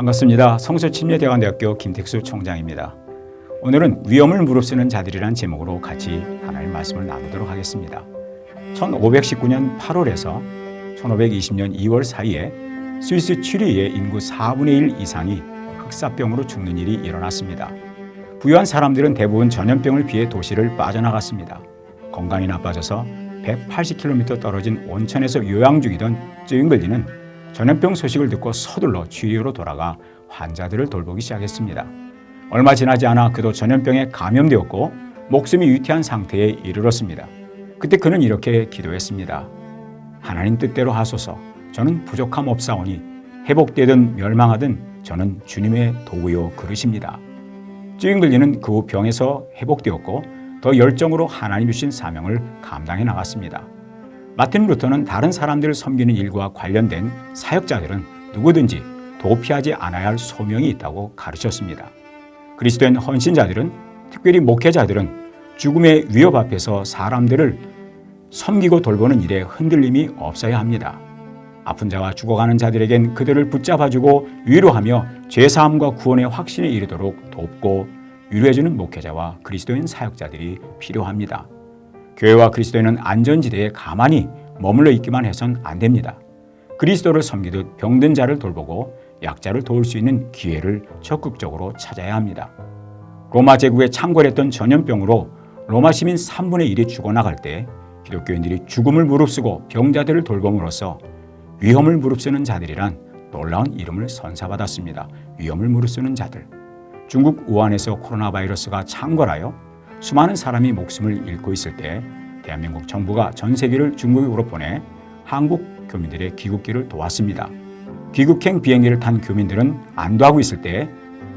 반갑습니다. 성서침례대관대학교 김택수 총장입니다. 오늘은 위험을 무릅쓰는 자들이란 제목으로 같이 하나님 말씀을 나누도록 하겠습니다. 1519년 8월에서 1520년 2월 사이에 스위스 취리의 인구 4분의 1 이상이 흑사병으로 죽는 일이 일어났습니다. 부유한 사람들은 대부분 전염병을 피해 도시를 빠져나갔습니다. 건강이 나빠져서 180km 떨어진 온천에서 요양 중이던 쯔잉글리는 전염병 소식을 듣고 서둘러 취리로 돌아가 환자들을 돌보기 시작했습니다. 얼마 지나지 않아 그도 전염병에 감염되었고 목숨이 위태한 상태에 이르렀습니다. 그때 그는 이렇게 기도했습니다. 하나님 뜻대로 하소서. 저는 부족함 없사오니 회복되든 멸망하든 저는 주님의 도구요 그릇입니다. 쯔잉글리는 그 후 병에서 회복되었고 더 열정으로 하나님 주신 사명을 감당해 나갔습니다. 마틴 루터는 다른 사람들을 섬기는 일과 관련된 사역자들은 누구든지 도피하지 않아야 할 소명이 있다고 가르쳤습니다. 그리스도인 헌신자들은 특별히 목회자들은 죽음의 위협 앞에서 사람들을 섬기고 돌보는 일에 흔들림이 없어야 합니다. 아픈 자와 죽어가는 자들에겐 그들을 붙잡아주고 위로하며 죄사함과 구원의 확신에 이르도록 돕고 위로해주는 목회자와 그리스도인 사역자들이 필요합니다. 교회와 그리스도인은 안전지대에 가만히 머물러 있기만 해선 안 됩니다. 그리스도를 섬기듯 병든 자를 돌보고 약자를 도울 수 있는 기회를 적극적으로 찾아야 합니다. 로마 제국에 창궐했던 전염병으로 로마 시민 3분의 1이 죽어나갈 때 기독교인들이 죽음을 무릅쓰고 병자들을 돌봄으로써 위험을 무릅쓰는 자들이란 놀라운 이름을 선사받았습니다. 위험을 무릅쓰는 자들. 중국 우한에서 코로나 바이러스가 창궐하여 수많은 사람이 목숨을 잃고 있을 때 대한민국 정부가 전 세계를 중국으로 보내 한국 교민들의 귀국길을 도왔습니다. 귀국행 비행기를 탄 교민들은 안도하고 있을 때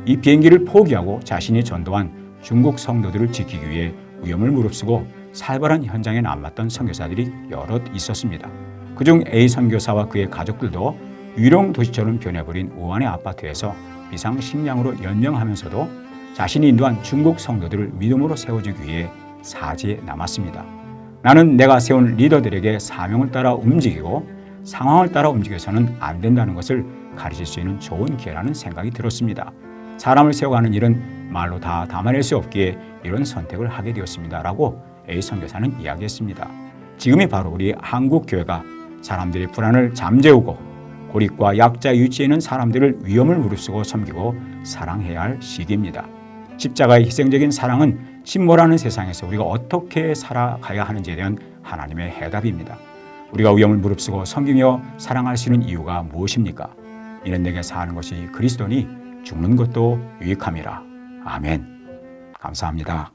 이 비행기를 포기하고 자신이 전도한 중국 성도들을 지키기 위해 위험을 무릅쓰고 살벌한 현장에 남았던 선교사들이 여럿 있었습니다. 그중 A 선교사와 그의 가족들도 유령 도시처럼 변해버린 우한의 아파트에서 비상 식량으로 연명하면서도 자신이 인도한 중국 성도들을 믿음으로 세워주기 위해 사지에 남았습니다. 나는 내가 세운 리더들에게 사명을 따라 움직이고 상황을 따라 움직여서는 안 된다는 것을 가르칠 수 있는 좋은 기회라는 생각이 들었습니다. 사람을 세워가는 일은 말로 다 담아낼 수 없기에 이런 선택을 하게 되었습니다. 라고 A 선교사는 이야기했습니다. 지금이 바로 우리 한국 교회가 사람들의 불안을 잠재우고 고립과 약자 유치에 있는 사람들을 위험을 무릅쓰고 섬기고 사랑해야 할 시기입니다. 십자가의 희생적인 사랑은 침몰하는 세상에서 우리가 어떻게 살아가야 하는지에 대한 하나님의 해답입니다. 우리가 위험을 무릅쓰고 섬기며 사랑할 수 있는 이유가 무엇입니까? 이는 내게 사는 것이 그리스도니 죽는 것도 유익함이라. 아멘. 감사합니다.